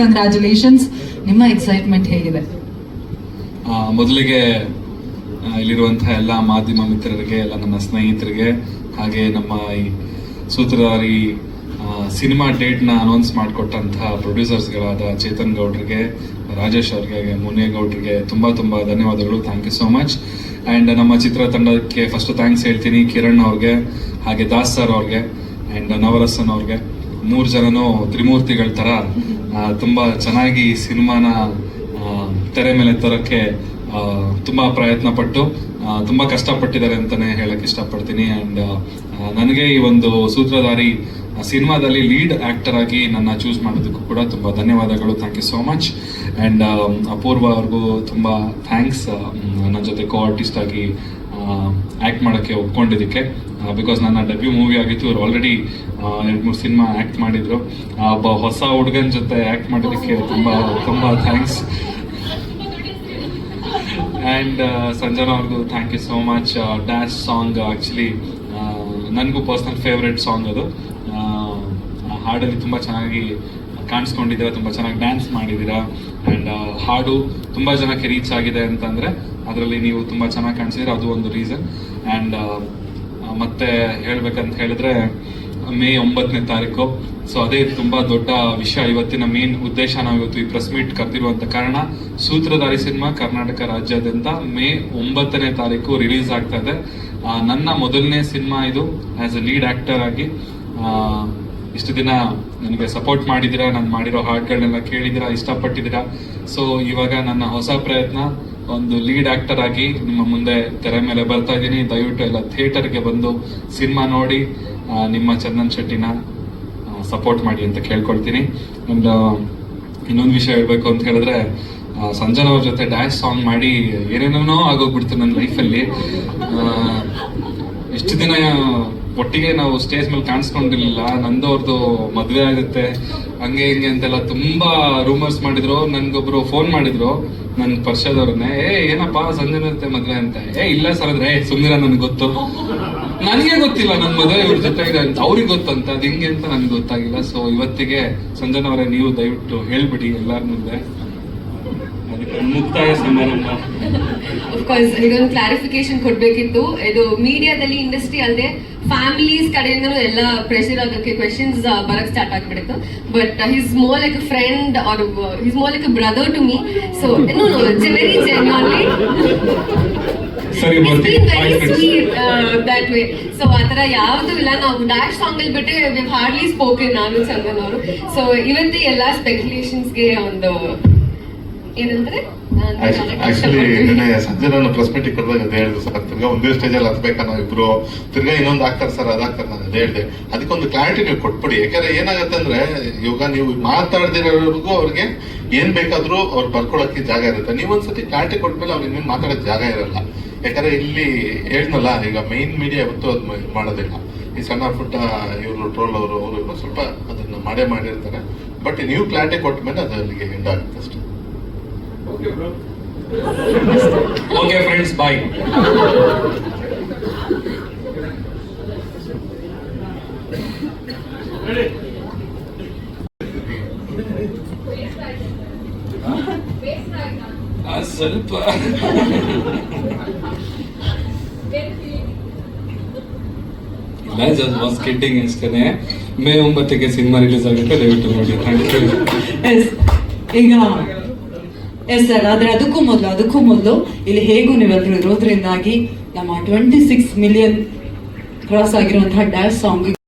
Congratulations ನಿಮ್ಮ excitement ಹೇಗಿದೆ? ಮೊದಲಿಗೆ ಇಲ್ಲಿರುವಂತಹ ಎಲ್ಲ ಮಾಧ್ಯಮ ಮಿತ್ರರಿಗೆ, ಎಲ್ಲ ನನ್ನ ಸ್ನೇಹಿತರಿಗೆ, ಹಾಗೆ ನಮ್ಮ ಈ ಸೂತ್ರಧಾರಿ ಸಿನಿಮಾ ಡೇಟ್ನ ಅನೌನ್ಸ್ ಮಾಡಿಕೊಟ್ಟಂತಹ ಪ್ರೊಡ್ಯೂಸರ್ಸ್ಗಳಾದ ಚೇತನ್ ಗೌಡ್ರಿಗೆ, ರಾಜೇಶ್ ಅವ್ರಿಗೆ, ಹಾಗೆ ಮುನಿಯೇಗೌಡ್ರಿಗೆ ತುಂಬ ತುಂಬ ಧನ್ಯವಾದಗಳು. Thank you so much and ನಮ್ಮ ಚಿತ್ರತಂಡಕ್ಕೆ ಫಸ್ಟ್ ಥ್ಯಾಂಕ್ಸ್ ಹೇಳ್ತೀನಿ ಕಿರಣ್ ಅವ್ರಿಗೆ, ಹಾಗೆ ದಾಸ್ ಸರ್ ಅವ್ರಿಗೆ ಆ್ಯಂಡ್ ನವರಸನ್ ಅವ್ರಿಗೆ ಮೂರು ಜನನೂ ತ್ರಿಮೂರ್ತಿಗಳ ಥರ ತುಂಬ ಚೆನ್ನಾಗಿ ಸಿನಿಮಾನ ಆ, ತೆರೆ ಮೇಲೆ ತರೋಕ್ಕೆ ತುಂಬ ಪ್ರಯತ್ನ ಪಟ್ಟು ತುಂಬಾ ಕಷ್ಟಪಟ್ಟಿದ್ದಾರೆ ಅಂತಲೇ ಹೇಳಕ್ಕೆ ಇಷ್ಟಪಡ್ತೀನಿ. ಆ್ಯಂಡ್ ನನಗೆ ಈ ಒಂದು ಸೂತ್ರಧಾರಿ ಸಿನಿಮಾದಲ್ಲಿ ಲೀಡ್ ಆ್ಯಕ್ಟರ್ ಆಗಿ ನನ್ನ ಚೂಸ್ ಮಾಡೋದಕ್ಕೂ ಕೂಡ ತುಂಬ ಧನ್ಯವಾದಗಳು. Thank you so much and Apoorva ಅವ್ರಿಗೂ ತುಂಬ ಥ್ಯಾಂಕ್ಸ್. ನನ್ನ ಜೊತೆ ಕೋ ಆರ್ಟಿಸ್ಟ್ ಆಗಿ ಆಕ್ಟ್ ಮಾಡೋಕ್ಕೆ ಒಪ್ಕೊಂಡಿದ್ದಕ್ಕೆ ಬಿಕಾಸ್ ನನ್ನ ಡೆಬ್ಯೂ ಮೂವಿ ಆಗಿತ್ತು ಇವ್ರು ಆಲ್ರೆಡಿ ಎರಡು ಮೂರು ಸಿನಿಮಾ ಆಕ್ಟ್ ಮಾಡಿದ್ರು. ಒಬ್ಬ ಹೊಸ ಹುಡುಗನ ಜೊತೆ ಆಕ್ಟ್ ಮಾಡೋದಕ್ಕೆ ತುಂಬಾ ತುಂಬಾ ಥ್ಯಾಂಕ್ಸ್ ಆ್ಯಂಡ್ ಸಂಜನಾ ಅವ್ರಿಗೂ thank you so much dance song actually ನನಗೂ ಪರ್ಸ್ನಲ್ ಫೇವ್ರೆಟ್ ಸಾಂಗ್ ಅದು. ಹಾಡಲ್ಲಿ ತುಂಬ ಚೆನ್ನಾಗಿ ಕಾಣಿಸ್ಕೊಂಡಿದ್ದೀರಾ, ತುಂಬ ಚೆನ್ನಾಗಿ ಡ್ಯಾನ್ಸ್ ಮಾಡಿದ್ದೀರಾ ಆ್ಯಂಡ್ ಹಾಡು ತುಂಬ ಜನಕ್ಕೆ ರೀಚ್ ಆಗಿದೆ ಅಂತಂದರೆ ಅದರಲ್ಲಿ ನೀವು ತುಂಬ ಚೆನ್ನಾಗಿ ಕಾಣಿಸಿದ್ರೆ ಅದು ಒಂದು ರೀಸನ್ ಆ್ಯಂಡ್ ಮತ್ತೆ ಹೇಳ್ಬೇಕಂತ ಹೇಳಿದ್ರೆ, ಮೇ ಒಂಬತ್ತನೇ ತಾರೀಕು. ಸೊ ಅದೇ ತುಂಬಾ ದೊಡ್ಡ ವಿಷಯ. ಇವತ್ತಿನ ಮೇನ್ ಉದ್ದೇಶ ನಾವು ಇವತ್ತು ಈ ಪ್ರೆಸ್ ಮೀಟ್ ಕರೆದಿರುವಂತ ಕಾರಣ, ಸೂತ್ರಧಾರಿ ಸಿನಿಮಾ ಕರ್ನಾಟಕ ರಾಜ್ಯಾದ್ಯಂತ ಮೇ ಒಂಬತ್ತನೇ ತಾರೀಕು ರಿಲೀಸ್ ಆಗ್ತಾ ಇದೆ. ನನ್ನ ಮೊದಲನೇ ಸಿನಿಮಾ ಇದು ಆಸ್ ಅ ಲೀಡ್ ಆಕ್ಟರ್ ಆಗಿ ಇಷ್ಟು ದಿನ ನನಗೆ ಸಪೋರ್ಟ್ ಮಾಡಿದ್ದೀರಾ? ನಾನು ಮಾಡಿರೋ ಹಾಡ್ಗಳನ್ನೆಲ್ಲ ಕೇಳಿದ್ದೀರಾ? ಇಷ್ಟಪಟ್ಟಿದ್ದೀರಾ? ಸೊ ಇವಾಗ ನನ್ನ ಹೊಸ ಪ್ರಯತ್ನ, ಒಂದು ಲೀಡ್ ಆಕ್ಟರ್ ಆಗಿ ನಿಮ್ಮ ಮುಂದೆ ತೆರೆ ಮೇಲೆ ಬರ್ತಾ ಇದ್ದೀನಿ. ದಯವಿಟ್ಟು ಎಲ್ಲ ಥಿಯೇಟರ್ಗೆ ಬಂದು ಸಿನಿಮಾ ನೋಡಿ ನಿಮ್ಮ ಚಂದನ್ ಶೆಟ್ಟಿನ ಸಪೋರ್ಟ್ ಮಾಡಿ ಅಂತ ಕೇಳ್ಕೊಳ್ತೀನಿ. ಅಂಡ್ ಇನ್ನೊಂದು ವಿಷಯ ಹೇಳಬೇಕು ಅಂತ ಹೇಳಿದ್ರೆ ಸಂಜನ ಅವ್ರ ಜೊತೆ ಡ್ಯಾನ್ಸ್ ಸಾಂಗ್ ಮಾಡಿ ಏನೇನೋ ಆಗೋಗ್ಬಿಡ್ತು ನನ್ನ ಲೈಫಲ್ಲಿ ಇಷ್ಟು ದಿನ ಒಟ್ಟಿಗೆ ನಾವು ಸ್ಟೇಜ್ ಮೇಲೆ ಕಾಣಿಸ್ಕೊಂಡಿರ್ಲಿಲ್ಲ. ನಂದು ಅವ್ರದ್ದು ಮದ್ವೆ ಆಗುತ್ತೆ. ಹಂಗೆ ಹಿಂಗೆ ಅಂತೆಲ್ಲ ತುಂಬಾ ರೂಮರ್ಸ್ ಮಾಡಿದ್ರು. ನನ್ಗೊಬ್ರು ಫೋನ್ ಮಾಡಿದ್ರು, ನನ್ ಪರಿಚಯದವ್ರನ್ನೇ ಏ, ಏನಪ್ಪ ಇರುತ್ತೆ ಮದ್ವೆ ಅಂತ? ಏ, ಇಲ್ಲ ಸರ್ ಅಂದ್ರೆ ಏ, ಸುಮ್ನಿರ, ನನ್ಗೆ ಗೊತ್ತು. ನನಗೆ ಗೊತ್ತಿಲ್ಲ ನನ್ನ ಮದುವೆ ಇವ್ರ ಜೊತೆ ಇದೆ ಅಂತ. ಅವ್ರಿಗೆ ಗೊತ್ತಂತ. ಅದು ಹೆಂಗೆ ಅಂತ ನನ್ಗೆ ಗೊತ್ತಾಗಿಲ್ಲ. ಸೊ ಇವತ್ತಿಗೆ ಸಂಜನವರೇ, ನೀವು ದಯವಿಟ್ಟು ಹೇಳ್ಬಿಡಿ ಎಲ್ಲಾರ ಮುಂದೆ. ಮುಕ್ತಾಯ ಸಮಾರಂಭ ಅಫ್ಕೋರ್ಸ್ ಇದೊಂದು ಕ್ಲಾರಿಫಿಕೇಶನ್ ಕೊಡ್ಬೇಕಿತ್ತು. ಇದು ಮೀಡಿಯಾದಲ್ಲಿ ಇಂಡಸ್ಟ್ರಿ ಅಲ್ಲದೆ ಫ್ಯಾಮಿಲೀಸ್ ಕಡೆಯಿಂದಲೂ ಎಲ್ಲ ಪ್ರೆಷರ್ ಆಗೋಕ್ಕೆ ಕ್ವೆಶನ್ಸ್ ಬರಕ್ ಸ್ಟಾರ್ಟ್ ಆಗ್ಬಿಡುತ್ತೆ. But he's more like friend or he's more like brother to me so no no very genuinely ಸರಿ way. So ಆ ಥರ ಯಾವುದು ಇಲ್ಲ. ನಾವು ಡ್ಯಾಶ್ ಸಾಂಗ್ ಅಲ್ಲಿ ಬಿಟ್ಟು ವಿ ಹಾರ್ಡ್ಲಿ ಸ್ಪೋಕನ್ ನಾನು ಚಂದನ್ ಅವರು. ಸೊ ಎಲ್ಲಾ ಎಲ್ಲ ಸ್ಪೆಕ್ಯುಲೇಷನ್ಸ್ಗೆ ಒಂದು ಏನಂದ್ರೆ ಆಕ್ಚುಲಿ ನಿನ್ನೆ ಸಂಜೆ ನಾನು ಪ್ರೆಸ್ ಮೀಟ್ ಕರೆದಾಗ ಅದೇ ಹೇಳಿದ್ರು ಸರ್ ತಿರ್ಗಾ ಒಂದೇ ಸ್ಟೇಜ್ ಅಲ್ಲಿ ಹತ್ಬೇಕಾ ನಾವು ಇಬ್ರು? ತಿರ್ಗಾ ಇನ್ನೊಂದು ಹಾಕ್ತಾರೆ ಸರ್ ಅದಾಗ್ತಾರೆ ನಾನು ಅದೇ ಹೇಳಿದೆ. ಅದಕ್ಕೊಂದು ಕ್ಲಾರಿಟಿ ನೀವು ಕೊಟ್ಬಿಡಿ. ಯಾಕಂದ್ರೆ ಏನಾಗುತ್ತೆ ಅಂದ್ರೆ ಇವಾಗ ನೀವು ಮಾತಾಡದಿರೋರ್ಗೂ ಅವ್ರಿಗೆ ಏನ್ ಬೇಕಾದ್ರೂ ಅವ್ರು ಬರ್ಕೊಳಕ್ಕೆ ಜಾಗ ಇರುತ್ತೆ. ನೀವು ಒಂದ್ಸತಿ ಕ್ಲಾರಿಟಿ ಕೊಟ್ಮೇಲೆ ಅವ್ರಿಗೆ ಇನ್ನೇನು ಮಾತಾಡೋಕೆ ಜಾಗ ಇರಲ್ಲ. ಯಾಕಂದ್ರೆ ಇಲ್ಲಿ ಹೇಳ್ನಲ್ಲ ಈಗ ಮೈನ್ ಮೀಡಿಯಾ ಯಾವತ್ತೂ ಅದ್ ಮಾಡೋದಿಲ್ಲ. ಈ ಸಣ್ಣ ಪುಟ್ಟ ಇವರು ಟ್ರೋಲ್ ಅವರು ಅವರು ಸ್ವಲ್ಪ ಅದನ್ನ ಮಾಡೇ ಮಾಡಿರ್ತಾರೆ. ಬಟ್ ನೀವು ಕ್ಲಾರಿಟಿ ಕೊಟ್ಟ ಮೇಲೆ ಅದು ಅಲ್ಲಿಗೆ ಎಂಡ್ ಆಗುತ್ತೆ ಅಷ್ಟೇ. ಓಕೆ ಫ್ರೆಂಡ್ಸ್ ಬಾಯ್ ಸ್ವಲ್ಪ. ಜಸ್ಟ್ ವಾಸ್ ಕಿಡ್ಡಿಂಗ್ ಅಷ್ಟೇ ಮೇ ಒಂಬತ್ತಕ್ಕೆ ಸಿನಿಮಾ ರಿಲೀಸ್ ಆಗುತ್ತೆ ದಯವಿಟ್ಟು ನೋಡಿ. ಥ್ಯಾಂಕ್ ಯು ಈಗ ಎಸ್ ಸರ್, ಆದ್ರೆ ಅದಕ್ಕೂ ಮೊದಲು ಅದಕ್ಕೂ ಮೊದಲು ಇಲ್ಲಿ ಹೇಗೂ ನೀವೆಲ್ಲರೂ ಇರೋದ್ರಿಂದಾಗಿ ನಮ್ಮ ಟ್ವೆಂಟಿ ಸಿಕ್ಸ್ ಮಿಲಿಯನ್ ಕ್ರಾಸ್ ಆಗಿರುವಂತಹ ಡ್ಯಾಶ್ ಸಾಂಗ್